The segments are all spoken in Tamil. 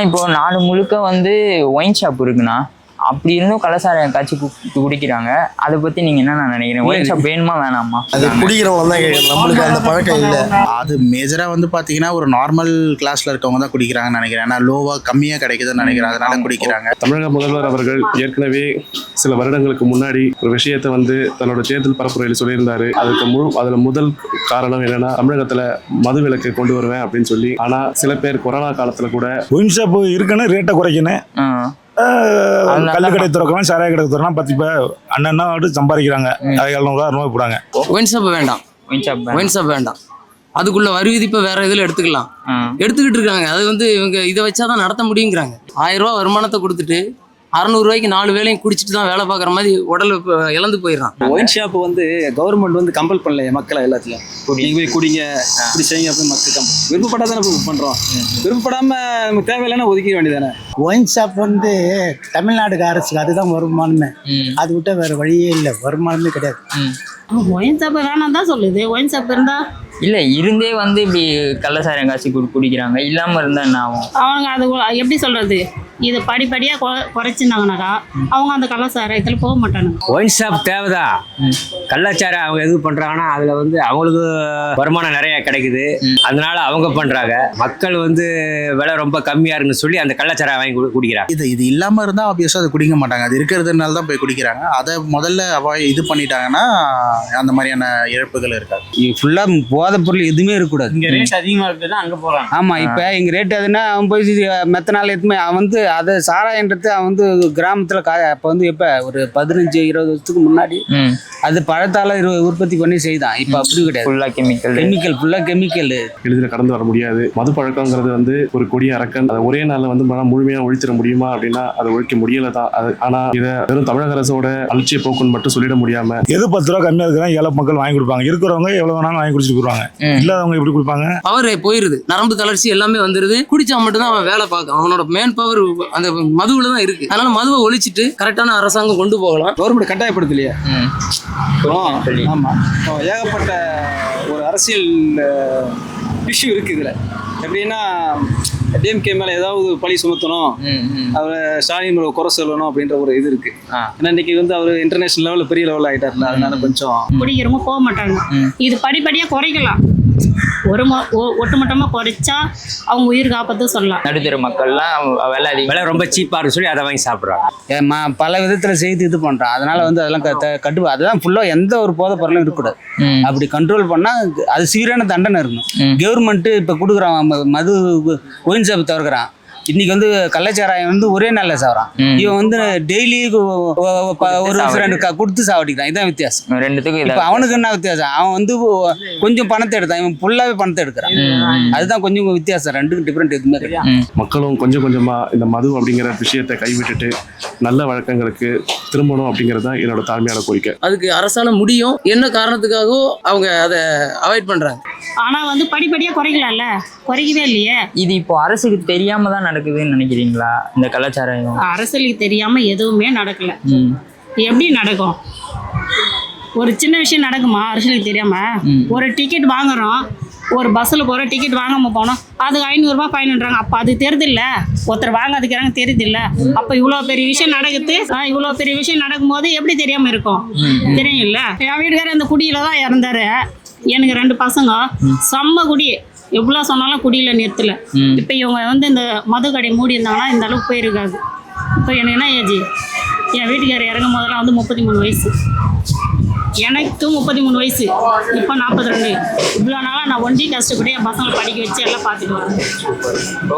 இப்போ நாடு முழுக்க வந்து ஒயின் ஷாப் இருக்குண்ணா. அப்படி இருந்தும் கள்ளசாராயம் காய்ச்சி கு- குடிக்கிறாங்க. அதை பத்தி நீங்க என்ன நினைக்கிறீங்க? ஒயின் ஷாப் வேணுமா வேணாமா? அது குடிக்கிறவங்க தான் நம்மளுக்கு அந்த பழக்கம் இல்லை. அது மேஜராக வந்து பார்த்தீங்கன்னா ஒரு நார்மல் கிளாஸில் இருக்கவங்க தான் குடிக்கிறாங்கன்னு நினைக்கிறேன். ஏன்னா லோவாக கம்மியாக கிடைக்குதுன்னு நினைக்கிறேன். அதனால குடிக்கிறாங்க. தமிழக முதல்வர் அவர்கள் ஏற்கனவே சில வருடங்களுக்கு முன்னாடி ஒரு விஷயத்தை வந்து தன்னோட தேர்தல் பரப்புரையில் சொல்லியிருந்தாரு. அதுக்கு முழு அதுல முதல் காரணம் என்னன்னா தமிழகத்துல மது விலக்கை கொண்டு வருவேன் அப்படின்னு சொல்லி. ஆனா சில பேர் கொரோனா காலத்துல கூட ஒயின் ஷாப்பு இருக்குன்னு ரேட்டை குறைக்கணும். கல்லு கடை திறக்கலாம் சாராய கடை திறக்கலாம் பத்து இப்போ அண்ணன்னா சம்பாதிக்கிறாங்க. அது எழுநூறுவா அறுநூறுவா போடாங்க ஒயின் ஷாப் வேண்டாம். ஒயின் ஷாப் வேண்டாம். அதுக்குள்ள வரி விதிப்பை வேற இதில் எடுத்துக்கலாம். எடுத்துக்கிட்டு இருக்காங்க. அது வந்து இவங்க இதை வச்சாதான் நடத்த முடியுங்கிறாங்க. ஆயிரம் ரூபாய் வருமானத்தை கொடுத்துட்டு அறநூறுவாய்க்கு நாலு வேலையும் குடிச்சிட்டு தான் வேலை பார்க்குற மாதிரி உடல் இழந்து போயிடுறான். ஒயின் ஷாப் வந்து கவர்மெண்ட் வந்து கம்பல் பண்ணல மக்களை எல்லாத்துலயும். நீங்க போய் குடிங்க இப்படி செய்யுங்க அப்படின்னு மக்கள் கம்பல் விருப்பப்பட்டா தானே போய் பண்றோம். விருப்பப்படாம நமக்கு தேவையில்லைன்னா ஒதுக்கிட வேண்டியதானே ஒயின் ஷாப் வந்து தமிழ்நாடு அரசுக்கு அதுதான் வருமானமே. அது விட்ட வேற வழியே இல்லை. வருமானமே கிடையாது. ஒயின் ஷாப் வேணாம் தான் சொல்லுது. ஒயின் ஷாப் இருந்தா இல்ல இருந்தே வந்து இப்படி கள்ளசாராயம் காய்ச்சி குடி குடிக்கிறாங்க. இல்லாம இருந்தா என்ன ஆகும்? அவங்க அது எப்படி சொல்றது? இது படிப்படியாக கொ குறைச்சிருந்தாங்கனாக்கா அவங்க அந்த கலாச்சாரத்தில் போக மாட்டானுங்க. ஒயின் ஷாப் தேவைதான் கள்ளச்சாரம் அவங்க எது பண்றாங்கன்னா அதுல வந்து அவங்களுக்கு வருமானம் நிறைய கிடைக்குது. அதனால அவங்க பண்றாங்க. மக்கள் வந்து விலை ரொம்ப கம்மியா இருக்குன்னு சொல்லி அந்த கள்ளச்சாரம் வாங்கி குடி- குடிக்கிறாங்க. இது இது இல்லாமல் இருந்தால் ஆப்வியஸாக அது குடிக்க மாட்டாங்க. அது இருக்கிறதுனால தான் போய் குடிக்கிறாங்க. அதை முதல்ல அவாய் இது பண்ணிட்டாங்கன்னா அந்த மாதிரியான இழப்புகள் இருக்காது. ஃபுல்லா போதைப் பொருள் எதுவுமே இருக்கக்கூடாது. இங்க ரேட் அதிகமா இருக்குது அங்க போறாங்க. ஆமா இப்ப எங்க ரேட் எதுனா அவன் போய் மெத்த நாள் எதுவுமே அவன் வந்து அதை சாராயன்றது அவன் வந்து கிராமத்துல கா அப்ப வந்து இப்ப ஒரு பதினஞ்சு இருபது வருஷத்துக்கு முன்னாடி அது பழத்தால உற்பத்தி பண்ணி செய்தான். இப்ப அப்படி கிடையாது. ஃபுல்லா கெமிக்கல் கெமிக்கல் ஃபுல்லா கெமிக்கல் எளிதில் கடந்து வர முடியாது. மது பழக்கங்கிறது வந்து ஒரு கொடிய அரக்கன். அதை ஒரே நாள்ல வந்து நம்மளால முழுமையா ஒழிச்சிட முடியுமா அப்படின்னா அதை ஒழிக்க முடியல தான் அது ஆனா இதை வெறும் தமிழக அரசோட அலட்சிய போக்குன்னு மட்டும் சொல்லிட முடியாம எது பத்து ரூபா கம்மியாக இருக்கிறாங்க ஏழை மக்கள் வாங்கி கொடுப்பாங்க. இருக்கிறவங்க எவ்வளோ வேணாலும் வாங்கி குடிச்சிட்டு போயிருவாங்க ம். இல்லாதவங்க எப்படி கொடுப்பாங்க? பவர் போயிருது. நரம்பு தளர்ச்சி எல்லாமே வந்துருது. குடிச்சா மட்டும்தான் அவன் வேலை பார்க்கும். அவனோட மேன் பவர் அந்த மதுவுல தான் இருக்கு. அதனால மதுவை ஒழிச்சிட்டு கரெக்டான அரசாங்கம் கொண்டு போகலாம். கவர்மெண்ட் கட்டாயப்படுத்தலையே. சொல்லி. ஆமா. ஏகப்பட்ட ஒரு அரசியல் இஷ்யூ இருக்கு இதுல. எப்படின்னா டிஎம்கே மேல ஏதாவது பழி சுமத்தணும் அவரை ஸ்டாலின் மேல குறை சொல்லணும் அப்படின்ற ஒரு இது இருக்கு. ஏன்னா இன்னைக்கு வந்து அவர் இன்டர்நேஷனல் லெவலில் பெரிய லெவலில் ஆயிட்டார்ல அதனால கொஞ்சம் குடிக்கிறவங்க போக மாட்டாங்க. இது படிப்படியாக குறைக்கலாம். ஒரு மொ ஒ- ஒட்டுமொத்தமாக குறைச்சா அவங்க உயிருக்கு ஆபத்து சொல்லலாம். நடுத்தர மக்கள்லாம் விலை அதிகம். விலை ரொம்ப சீப்பா இருக்கு சொல்லி அதை வாங்கி சாப்பிட்றாங்க. பல விதத்துல செய்து இது பண்றான் அதனால வந்து அதெல்லாம் கட்டு அதெல்லாம் ஃபுல்லா எந்த ஒரு போதை பொருளும் இருக்கக்கூடாது. அப்படி கண்ட்ரோல் பண்ணா அது சீரான தண்டனை. இருக்கணும். கவர்மெண்ட் இப்ப கொடுக்குறான் மது ஒயின் ஷாப் தவிர்க்கிறான் இன்னைக்கு வந்து கள்ளச்சாராயம் வந்து ஒரே நாள்ல சாவறான். இவன் வந்து டெய்லி ஒரு ரெண்டு க- கொடுத்து சாவடிக்கிறான். இதான் வித்தியாசம். ரெண்டுத்துக்கும் இப்ப அவனுக்கு என்ன வித்தியாசம்? அவன் வந்து கொஞ்சம் பணத்தை எடுத்தான். இவன் ஃபுல்லாவே பணத்தை எடுக்கிறான். அதுதான் கொஞ்சம் வித்தியாசம். ரெண்டுக்கும் டிஃப்ரெண்ட் எதுவுமே கிடையாது. மக்களும் கொஞ்சம் கொஞ்சமா இந்த மது அப்படிங்கிற விஷயத்தை கைவிட்டுட்டு நல்ல வழக்கங்களுக்கு திரும்பணும் அப்படிங்கிறது தான் என்னோட தாழ்மையான கோரிக்கை. அதுக்கு அரசால முடியும். என்ன காரணத்துக்காகவோ அவங்க அதை அவாய்ட் பண்றாங்க. ஆனால் வந்து படிப்படியாக குறைக்கலாம்ல? குறைக்கவே இல்லையே. இது இப்போ அரசுக்கு தெரியாம தான் நடக்குதுன்னு நினைக்கிறீங்களா? இந்த கலாச்சாரம்? அரசியலுக்கு தெரியாமல் எதுவுமே நடக்கல. எப்படி நடக்கும்? ஒரு சின்ன விஷயம் நடக்குமா? அரசியலுக்கு தெரியாம. ஒரு டிக்கெட் வாங்குறோம். ஒரு பஸ்ஸில் போகிற டிக்கெட் வாங்காம போனோம். அதுக்கு ஐநூறுரூபா ஃபைன்ன்றாங்க. அப்போ அது தெரியுதில்ல ஒருத்தர் வாங்காதுக்கிறாங்க தெரியுதில்ல அப்போ இவ்வளோ பெரிய விஷயம் நடக்குது. இவ்வளோ பெரிய விஷயம் நடக்கும்போது எப்படி தெரியாமல் இருக்கும்? தெரியும்ல. என் வீட்டுக்காரர் அந்த குடியில தான் இறந்தாரு. எனக்கு ரெண்டு பசங்க. செம்ம குடி. எவ்வளோ சொன்னாலும் குடியில் நிறுத்தல. இப்போ இவங்க வந்து இந்த மது கடை மூடி இருந்தாங்கன்னா இந்த அளவுக்கு போயிருக்காது. இப்போ எனக்கு என்ன ஏஜ்? என் வீட்டுக்காரர் இறங்கும் போதெல்லாம் வந்து முப்பத்தி மூணு வயசு. எனக்கு முப்பத்தி மூணு வயசு. இப்போ நாற்பத்தி ரெண்டு இவ்வளோ நாளாக நான் ஒண்டி கஷ்டப்பட்டு என் பசங்களை படிக்க வச்சு எல்லாம் பார்த்துட்டு வரேன்.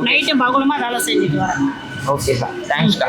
நைட்டும் பகலுமா வேலை செஞ்சுட்டு வரேன். ஓகேக்கா தேங்க்ஸ்க்கா